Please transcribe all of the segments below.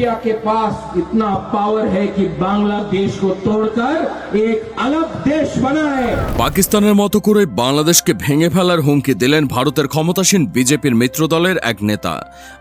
India के पास इतना power है कि बांग्लादेश को तोड़कर एक अलग देश बनाए পাকিস্তানের মতো করে বাংলাদেশকে ভেঙে ফেলার হুমকি দিলেন ভারতের ক্ষমতাসীন বিজেপির মিত্র দলের এক নেতা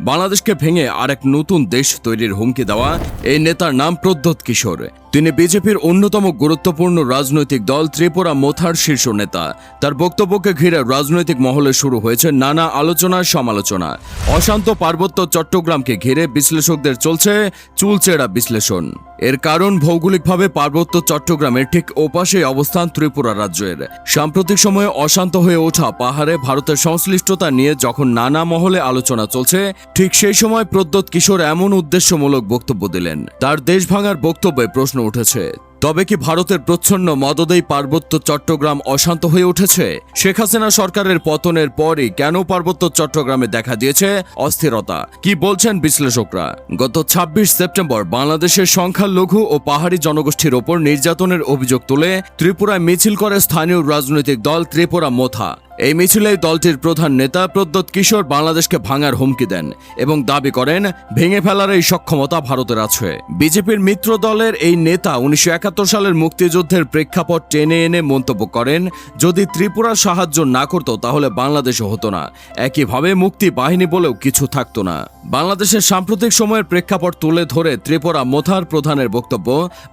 বাংলাদেশকে ভেঙে আরেক নতুন দেশ তৈরির হুমকি দেওয়া এই নেতার নাম প্রদ্যোৎ কিশোর তিনি বিজেপির অন্যতম গুরুত্বপূর্ণ রাজনৈতিক দল ত্রিপুরা মোথার শীর্ষ নেতা। তার বক্তব্যকে ঘিরে রাজনৈতিক মহলে শুরু হয়েছে নানা আলোচনা, সমালোচনা। অশান্ত পার্বত্য চট্টগ্রামকে ঘিরে বিশ্লেষকদের চলছে চুলচেরা বিশ্লেষণ। এর কারণ ভৌগোলিকভাবে পার্বত্য চট্টগ্রামের ঠিক ওপাশে অবস্থান ত্রিপুরা রাজ্যের। সাম্প্রতিক সময়ে অশান্ত হয়ে ওঠা পাহাড়ে ভারতের সংশ্লিষ্টতা নিয়ে যখন নানা মহলে আলোচনা চলছে, ঠিক সেই সময় প্রদ্যোৎ কিশোর এমন উদ্দেশ্যমূলক বক্তব্য দিলেন। তার দেশ ভাঙার বক্তব্যে প্রশ্ন উঠেছে। তবে কি ভারতের প্রচ্ছন্ন মদদেই পার্বত্য চট্টগ্রাম অশান্ত হয়ে উঠেছে? শেখ হাসিনা সরকারের পতনের পরই কেন পার্বত্য চট্টগ্রামে দেখা দিয়েছে অস্থিরতা? কি বলছেন বিশ্লেষকরা? গত ২৬ সেপ্টেম্বর বাংলাদেশের সংখ্যালঘু ও পাহাড়ি জনগোষ্ঠীর ওপর নির্যাতনের অভিযোগ তুলে ত্রিপুরায় মিছিল করে স্থানীয় রাজনৈতিক দল ত্রিপুরা মোথা। এই মিছিলে দলটির প্রধান নেতা প্রদ্যোৎ কিশোর বাংলাদেশকে ভাঙার হুমকি দেন এবং দাবি করেন, ভেঙে ফেলার এই সক্ষমতা ভারতের আছে। বিজেপির মিত্র দলের এই নেতা উনিশশো একাত্তর সালের মুক্তিযুদ্ধের প্রেক্ষাপট টেনে এনে মন্তব্য করেন, যদি ত্রিপুরা সাহায্য না করত তাহলে বাংলাদেশও হতো না। একইভাবে মুক্তি বাহিনী বলেও কিছু থাকতো না। বাংলাদেশের সাম্প্রতিক সময়ের প্রেক্ষাপট তুলে ধরে ত্রিপুরা মোথার প্রধানের বক্তব্য,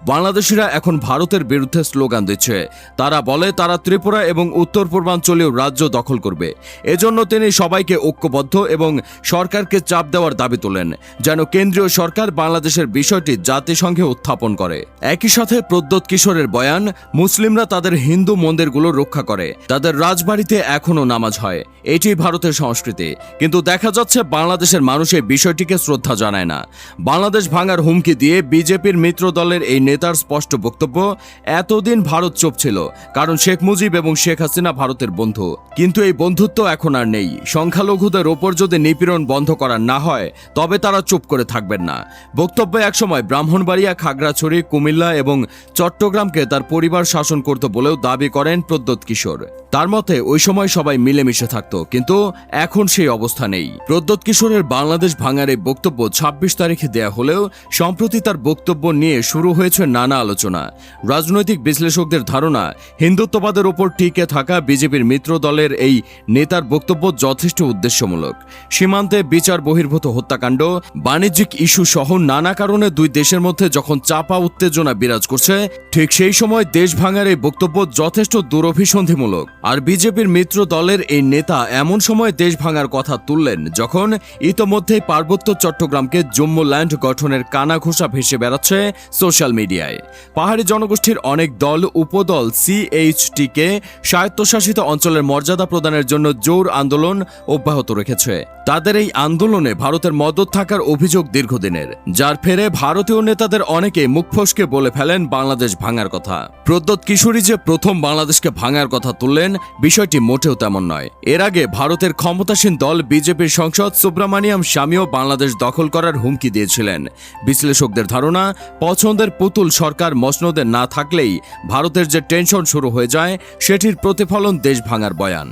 বাংলাদেশিরা এখন ভারতের বিরুদ্ধে স্লোগান দিচ্ছে। তারা বলে তারা ত্রিপুরা এবং উত্তর পূর্বাঞ্চলীয় রাজ্য দখল করবে। এজন্য তিনি সবাইকে ঐক্যবদ্ধ এবং সরকারকে চাপ দেওয়ার দাবি তোলেন, যেন কেন্দ্রীয় সরকার বাংলাদেশের বিষয়টি জাতিসংঘে উত্থাপন করে। একই সাথে প্রদ্যোৎ কিশোরের বয়ান, মুসলিমরা তাদের হিন্দু মন্দিরগুলো রক্ষা করে, তাদের রাজবাড়িতে এখনও নামাজ হয়। এটি ভারতের সংস্কৃতি। কিন্তু দেখা যাচ্ছে বাংলাদেশের মানুষ এই বিষয়টিকে শ্রদ্ধা জানায় না। বাংলাদেশ ভাঙার হুমকি দিয়ে বিজেপির মিত্র দলের এই নেতার স্পষ্ট বক্তব্য, এতদিন ভারত চুপ ছিল কারণ শেখ মুজিব এবং শেখ হাসিনা ভারতের বন্ধু। কিন্তু এই বন্ধুত্ব এখন আর নেই। সংখ্যালঘুদের ওপর যদি নিপীড়ন বন্ধ করা না হয়, তবে তারা চুপ করে থাকবেন না। বক্তব্যে একসময় ব্রাহ্মণবাড়িয়া, খাগড়াছড়ি, কুমিল্লা এবং চট্টগ্রামকে তার পরিবার শাসন করত বলেও দাবি করেন প্রদ্যোৎ কিশোর। তার মতে, ওই সময় সবাই মিলেমিশে থাকত, কিন্তু এখন সেই অবস্থা নেই। প্রদ্যোৎ কিশোরের বাংলাদেশ ভাঙার এই বক্তব্য ২৬ তারিখে দেয়া হলেও সম্প্রতি তার বক্তব্য নিয়ে শুরু হয়েছে নানা আলোচনা। রাজনৈতিক বিশ্লেষকদের ধারণা, হিন্দুত্ববাদের ওপর টিকে থাকা বিজেপির মিত্র দলের এই নেতার বক্তব্য যথেষ্ট উদ্দেশ্যমূলক। সীমান্তে বিচার বহির্ভূত হত্যাকাণ্ড, বাণিজ্যিক ইস্যু সহ নানা কারণে দুই দেশের মধ্যে যখন চাপা উত্তেজনা বিরাজ করছে, ঠিক সেই সময় দেশ ভাঙার এই বক্তব্য যথেষ্ট দুরভিসন্ধিমূলক। আর বিজেপির মিত্র দলের এই নেতা এমন সময় দেশ ভাঙার কথা তুললেন, যখন ইতোমধ্যেই পার্বত্য চট্টগ্রামকে জম্মু ল্যান্ড গঠনের কানা ঘোষা ভেসে বেড়াচ্ছে সোশ্যাল মিডিয়ায়। পাহাড়ি জনগোষ্ঠীর অনেক দল, উপদল সিএইচটিকে স্বায়ত্তশাসিত অঞ্চলের মর্যাদা প্রদানের জন্য জোর আন্দোলন অব্যাহত রেখেছে। তাদের এই আন্দোলনে ভারতের মদত থাকার অভিযোগ দীর্ঘদিনের, যার ফেরে ভারতীয় নেতাদের অনেকে মুখ ফসকে বলে ফেলেন বাংলাদেশ ভাঙার কথা। প্রদ্যোৎ কিশোরী যে প্রথম বাংলাদেশকে ভাঙার কথা তুললেন, বিষয়টি মোটেও তেমন নয়। এর আগে ভারতের ক্ষমতাসীন দল, বিজেপির সংসদ সুব্রামানিয়াম স্বামীও বাংলাদেশ দখল করার হুমকি দিয়েছিলেন। বিশ্লেষকদের ধারণা, পছন্দের পুতুল সরকার মসনদে না থাকলেই ভারতের যে টেনশন শুরু হয়ে যায়, সেটির প্রতিফলন দেশ ভাঙার বয়ান।